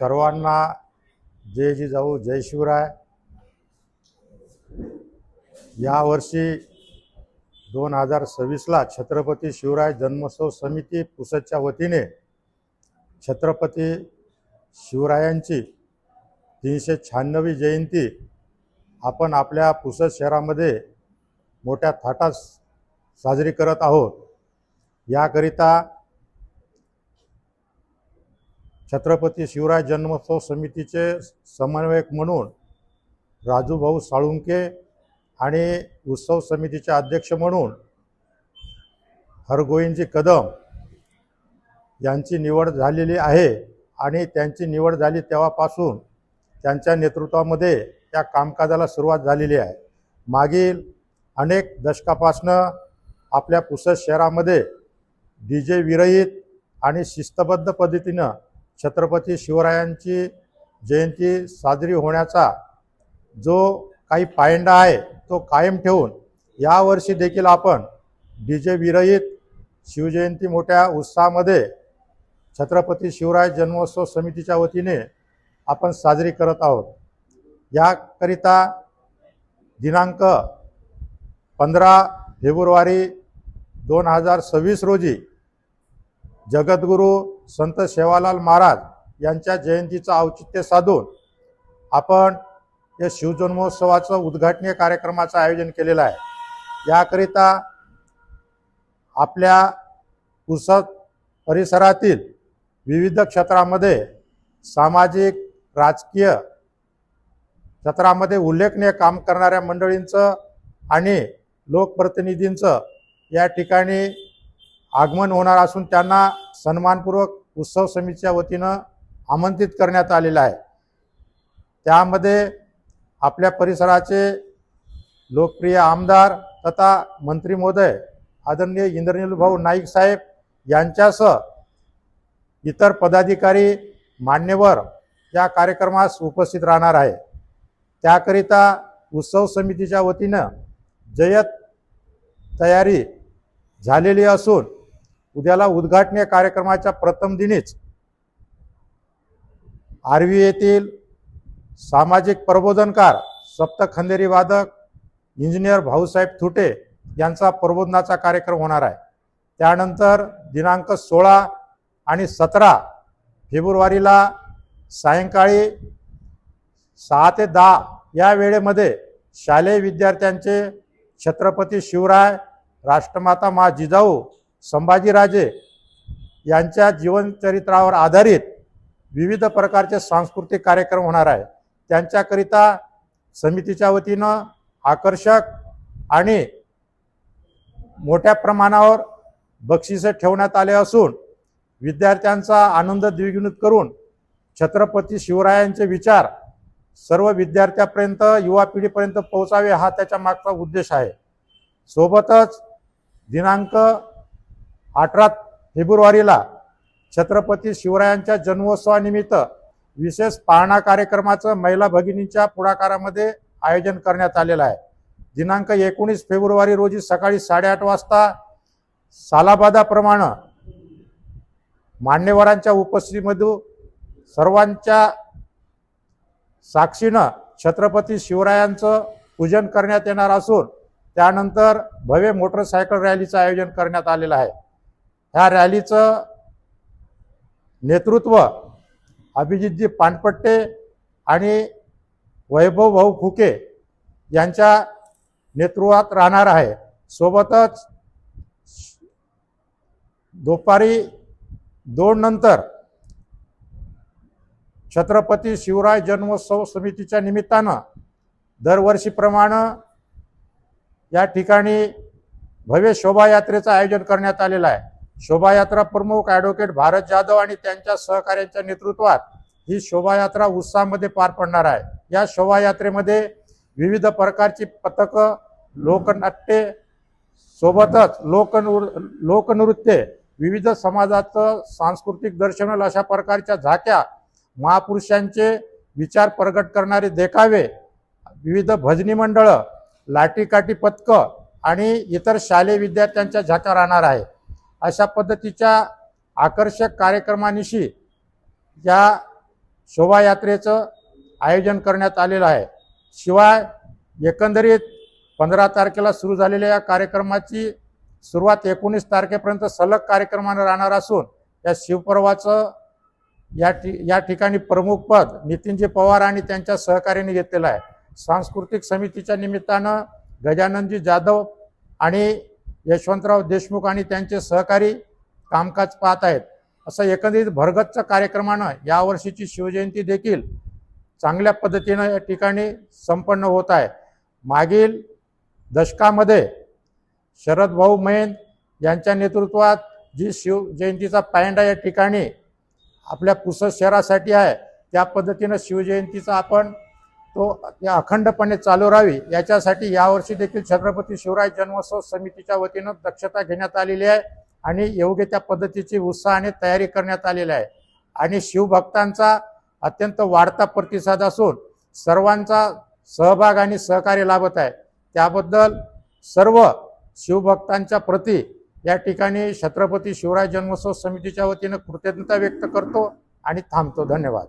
सर्वांना जय जिजाऊ जय शिवराय. यावर्षी दोन हजार सव्वीसला छत्रपती शिवराय जन्मोत्सव समिती पुसदच्या वतीने छत्रपती शिवरायांची तीनशे शहाण्णवी जयंती आपण आपल्या पुसद शहरामध्ये मोठ्या थाटात साजरी करत आहोत. याकरिता छत्रपती शिवराय जन्मोत्सव समितीचे समन्वयक म्हणून राजूभाऊ साळुंके आणि उत्सव समितीचे अध्यक्ष म्हणून हरगोविंदजी कदम यांची निवड झालेली आहे आणि त्यांची निवड झाली तेव्हापासून त्यांच्या नेतृत्वामध्ये त्या कामकाजाला सुरुवात झालेली आहे. मागील अनेक दशकापासनं आपल्या पुसद शहरामध्ये डी जे विरहित आणि शिस्तबद्ध पद्धतीनं छत्रपती शिवरायांची जयंती साजरी होण्याचा जो काही पायंडा आहे तो कायम ठेवून यावर्षी देखील आपण डी जे विरहित शिवजयंती मोठ्या उत्साहामध्ये छत्रपती शिवराय जन्मोत्सव समितीच्या वतीने आपण साजरी करत आहोत. याकरिता दिनांक पंधरा फेब्रुवारी दोन हजार सव्वीस रोजी जगद्गुरू संत सेवालाल महाराज यांच्या जयंतीचं औचित्य साधून आपण या शिवजन्मोत्सवाचं उद्घाटनीय कार्यक्रमाचं आयोजन केलेलं आहे. याकरिता आपल्या पुसद परिसरातील विविध क्षेत्रामध्ये सामाजिक राजकीय क्षेत्रामध्ये उल्लेखनीय काम करणाऱ्या मंडळींचं आणि लोकप्रतिनिधींचं या ठिकाणी आगमन होणार असून त्यांना सन्मानपूर्वक उत्सव समितीच्या वतीनं आमंत्रित करण्यात आलेलं आहे. त्यामध्ये आपल्या परिसराचे लोकप्रिय आमदार तथा मंत्री महोदय आदरणीय इंद्रनील भाऊ नाईक साहेब यांच्यासह इतर पदाधिकारी मान्यवर या कार्यक्रमास उपस्थित राहणार आहे. त्याकरिता उत्सव समितीच्या वतीनं जयत तयारी झालेली असून उद्याला उद्घाटनीय कार्यक्रमाच्या प्रथम दिनीच आर्वी येथील सामाजिक प्रबोधनकार सप्त खंदेरी वादक इंजिनियर भाऊसाहेब थुटे यांचा प्रबोधनाचा कार्यक्रम होणार आहे. त्यानंतर दिनांक सोळा आणि सतरा फेब्रुवारीला सायंकाळी सहा ते दहा या वेळेमध्ये शालेय विद्यार्थ्यांचे छत्रपती शिवराय राष्ट्रमाता मा जिजाऊ संभाजीराजे यांच्या जीवनचरित्रावर आधारित विविध प्रकारचे सांस्कृतिक कार्यक्रम होणार आहे. त्यांच्याकरिता समितीच्या वतीनं आकर्षक आणि मोठ्या प्रमाणावर बक्षिसे ठेवण्यात आले असून विद्यार्थ्यांचा आनंद द्विगुणित करून छत्रपती शिवरायांचे विचार सर्व विद्यार्थ्यापर्यंत युवा पिढीपर्यंत पोहोचावे हा त्याच्या मागचा उद्देश आहे. सोबतच दिनांक अठरा फेब्रुवारीला छत्रपती शिवरायांच्या जन्मोत्सवानिमित्त विशेष पाळणा कार्यक्रमाचं महिला भगिनींच्या पुढाकारामध्ये आयोजन करण्यात आलेलं आहे. दिनांक एकोणीस फेब्रुवारी रोजी सकाळी साडेआठ वाजता सालाबादाप्रमाणे मान्यवरांच्या उपस्थितीमध्ये सर्वांच्या साक्षीनं छत्रपती शिवरायांचं पूजन करण्यात येणार असून त्यानंतर भव्य मोटरसायकल रॅलीचं आयोजन करण्यात आलेलं आहे. ह्या रॅलीचं नेतृत्व अभिजितजी पानपट्टे आणि वैभव भाऊ फुके यांच्या नेतृत्वात राहणार आहे. सोबतच दुपारी दोन नंतर छत्रपती शिवराय जन्मोत्सव समितीच्या निमित्तानं दरवर्षीप्रमाणे या ठिकाणी भव्य शोभायात्रेचं आयोजन करण्यात आलेलं आहे. शोभायात्रा प्रमुख ॲडव्होकेट भारत जाधव आणि त्यांच्या सहकार्यांच्या नेतृत्वात ही शोभायात्रा उत्साहामध्ये पार पडणार आहे. या शोभायात्रेमध्ये विविध प्रकारची पथकं लोकनाट्ये सोबतच लोकनृ लोकनृत्ये विविध समाजाचं सांस्कृतिक दर्शन अशा प्रकारच्या झाक्या महापुरुषांचे विचार प्रगट करणारे देखावे विविध भजनी मंडळं लाटीकाठी पथकं आणि इतर शालेय विद्यार्थ्यांच्या झाक्या राहणार आहे. अशा पद्धतीच्या आकर्षक कार्यक्रमानिशी या शोभायात्रेचं आयोजन करण्यात आलेलं आहे. शिवाय एकंदरीत पंधरा तारखेला सुरू झालेल्या या कार्यक्रमाची सुरुवात एकोणीस तारखेपर्यंत सलग कार्यक्रमानं राहणार असून या शिवपर्वाचं या ठि या ठिकाणी प्रमुखपद नितीनजी पवार आणि त्यांच्या सहकार्याने घेतलेलं आहे. सांस्कृतिक समितीच्या निमित्तानं गजाननजी जाधव आणि यशवंतराव देशमुख आणि त्यांचे सहकारी कामकाज पाहत आहेत. असं एकंदरीत भरगतच्या कार्यक्रमानं यावर्षीची शिवजयंती देखील चांगल्या पद्धतीनं या ठिकाणी संपन्न होत आहे. मागील दशकामध्ये शरद भाऊ मैन यांच्या नेतृत्वात जी शिवजयंतीचा पायंडा या ठिकाणी आपल्या पुसद शहरासाठी आहे त्या पद्धतीनं शिवजयंतीचा आपण तो त्या अखंडपणे चालू राहावी. याच्यासाठी यावर्षी देखील छत्रपती शिवराय जन्मोत्सव समितीच्या वतीनं दक्षता घेण्यात आलेली आहे आणि योग्य त्या पद्धतीची उत्साहाने तयारी करण्यात आलेली आहे. आणि शिवभक्तांचा अत्यंत वाढता प्रतिसाद असून सर्वांचा सहभाग आणि सहकार्य लाभत आहे. त्याबद्दल सर्व शिवभक्तांच्या प्रती या ठिकाणी छत्रपती शिवराय जन्मोत्सव समितीच्या वतीनं कृतज्ञता व्यक्त करतो आणि थांबतो. धन्यवाद.